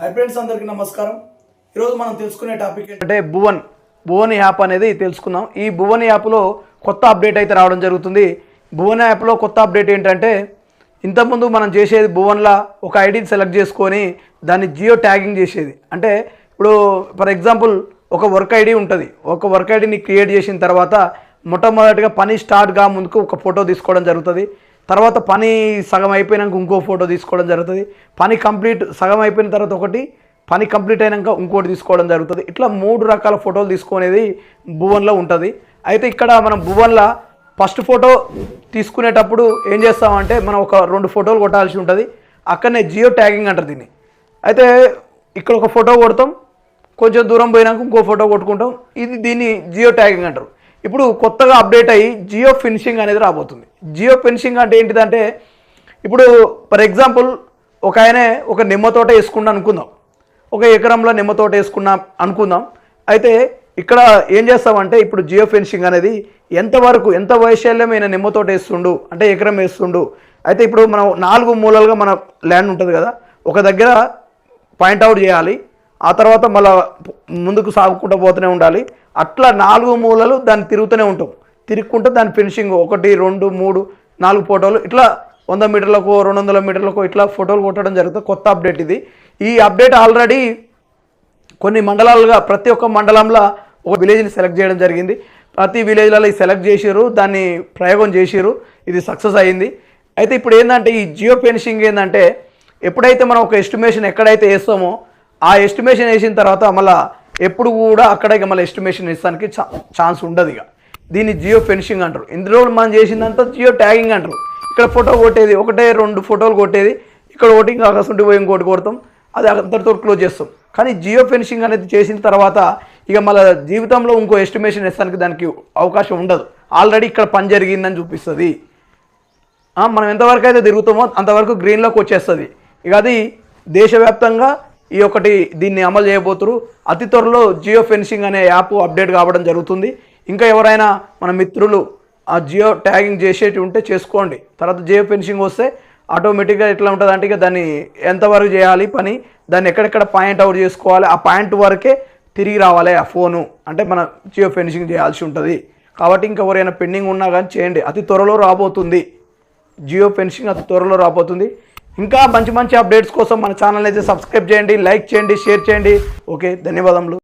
Hi friends అందరికీ నమస్కారం. ఈరోజు మనం తెలుసుకునే టాపిక్ ఏంటంటే భువన్ భువన్ యాప్ అనేది తెలుసుకుందాం. ఈ భువన్ యాప్లో కొత్త అప్డేట్ అయితే రావడం జరుగుతుంది. భువన్ యాప్లో కొత్త అప్డేట్ ఏంటంటే ఇంతకుముందు మనం చేసేది భువన్లా ఒక ఐడిని సెలెక్ట్ చేసుకొని దాన్ని జియో ట్యాగింగ్ చేసేది. అంటే ఇప్పుడు ఫర్ ఎగ్జాంపుల్ ఒక వర్క్ ఐడి ఉంటుంది. ఒక వర్క్ ఐడిని క్రియేట్ చేసిన తర్వాత మొట్టమొదటిగా పని స్టార్ట్గా ముందుకు ఒక ఫోటో తీసుకోవడం జరుగుతుంది. తర్వాత పని సగం అయిపోయినాక ఇంకో ఫోటో తీసుకోవడం జరుగుతుంది. పని కంప్లీట్ సగం అయిపోయిన తర్వాత ఒకటి పని కంప్లీట్ అయినాక ఇంకోటి తీసుకోవడం జరుగుతుంది. ఇట్లా మూడు రకాల ఫోటోలు తీసుకునేది భువన్లో ఉంటుంది. అయితే ఇక్కడ మనం భువన్లో ఫస్ట్ ఫోటో తీసుకునేటప్పుడు ఏం చేస్తామంటే మనం ఒక రెండు ఫోటోలు కొట్టాల్సి ఉంటుంది. అక్కడనే జియో ట్యాగింగ్ అంటారు దీన్ని. అయితే ఇక్కడ ఒక ఫోటో కొడతాం కొంచెం దూరం పోయినాక ఇంకో ఫోటో కొట్టుకుంటాం. ఇది దీన్ని జియో ట్యాగింగ్ అంటారు. ఇప్పుడు కొత్తగా అప్డేట్ అయ్యి జియో ఫినిషింగ్ అనేది రాబోతుంది. జియో ఫినిషింగ్ అంటే ఏంటిదంటే ఇప్పుడు ఫర్ ఎగ్జాంపుల్ ఒక ఆయనే ఒక నిమ్మ తోట వేసుకున్నా అనుకుందాం. ఒక ఎకరంలో నిమ్మ తోట వేసుకున్నాం అనుకుందాం. అయితే ఇక్కడ ఏం చేస్తామంటే ఇప్పుడు జియో ఫెన్సింగ్ అనేది ఎంతవరకు ఎంత వైశాల్యమైన నిమ్మ తోట వేస్తుండు అంటే ఎకరం వేస్తుండు. అయితే ఇప్పుడు మనం నాలుగు మూలలుగా మన ల్యాండ్ ఉంటుంది కదా ఒక దగ్గర పాయింట్అవుట్ చేయాలి. ఆ తర్వాత మళ్ళీ ముందుకు సాగుకుంటూ పోతూనే ఉండాలి. అట్లా నాలుగు మూలలు దాన్ని తిరుగుతూనే ఉంటాం. తిరుగుకుంటే దాని ఫినిషింగ్ ఒకటి రెండు మూడు నాలుగు ఫోటోలు. ఇట్లా వంద మీటర్లకు రెండు వందల మీటర్లకు ఇట్లా ఫోటోలు కొట్టడం జరుగుతుంది. కొత్త అప్డేట్ ఇది. ఈ అప్డేట్ ఆల్రెడీ కొన్ని మండలాలుగా ప్రతి ఒక్క మండలంలో ఒక విలేజ్ని సెలెక్ట్ చేయడం జరిగింది. ప్రతి విలేజ్లలో ఈ సెలెక్ట్ చేసారు దాన్ని ప్రయోగం చేసారు ఇది సక్సెస్ అయింది. అయితే ఇప్పుడు ఏంటంటే ఈ జియో ఫెన్సింగ్ ఏంటంటే ఎప్పుడైతే మనం ఒక ఎస్టిమేషన్ ఎక్కడైతే వేస్తామో ఆ ఎస్టిమేషన్ వేసిన తర్వాత మళ్ళీ ఎప్పుడు కూడా అక్కడ ఇక మళ్ళీ ఎస్టిమేషన్ ఇస్తానికి ఛాన్స్ ఉండదు ఇక. దీన్ని జియో ఫెన్సింగ్ అంటారు. ఇందులో మనం చేసిందంతా జియో ట్యాగింగ్ అంటారు. ఇక్కడ ఫోటో కొట్టేది ఒకటే రెండు ఫోటోలు కొట్టేది ఇక్కడ ఒకటి ఇంకా అకస్మాత్తుగా పోయి ఇంకోటి కొడతాం అది అందరితో క్లోజ్ చేస్తాం. కానీ జియో ఫెన్సింగ్ అనేది చేసిన తర్వాత ఇక మళ్ళీ జీవితంలో ఇంకో ఎస్టిమేషన్ ఇస్తానికి దానికి అవకాశం ఉండదు. ఆల్రెడీ ఇక్కడ పని జరిగిందని చూపిస్తుంది. మనం ఎంతవరకు అయితే తిరుగుతామో అంతవరకు గ్రీన్లోకి వచ్చేస్తుంది. ఇక అది దేశవ్యాప్తంగా ఈ ఒకటి దీన్ని అమలు చేయబోతురు. అతి త్వరలో జియో ఫెన్సింగ్ అనే యాప్ అప్డేట్ కావడం జరుగుతుంది. ఇంకా ఎవరైనా మన మిత్రులు ఆ జియో ట్యాగింగ్ చేసేటి ఉంటే చేసుకోండి. తర్వాత జియో ఫెన్సింగ్ వస్తే ఆటోమేటిక్గా ఎట్లా ఉంటుంది అంటే ఇక దాన్ని ఎంతవరకు చేయాలి పని దాన్ని ఎక్కడెక్కడ పాయింట్ అవుట్ చేసుకోవాలి ఆ పాయింట్ వరకే తిరిగి రావాలి ఆ ఫోను. అంటే మన జియో ఫెన్సింగ్ చేయాల్సి ఉంటుంది. కాబట్టి ఇంకా ఎవరైనా పెండింగ్ ఉన్నా కానీ చేయండి. అతి త్వరలో రాబోతుంది. జియో ఫెన్సింగ్ అతి త్వరలో రాబోతుంది. ఇంకా మంచి మంచి అప్డేట్స్ కోసం మన ఛానల్ అయితే సబ్స్క్రైబ్ చేయండి లైక్ చేయండి షేర్ చేయండి. ఓకే ధన్యవాదములు.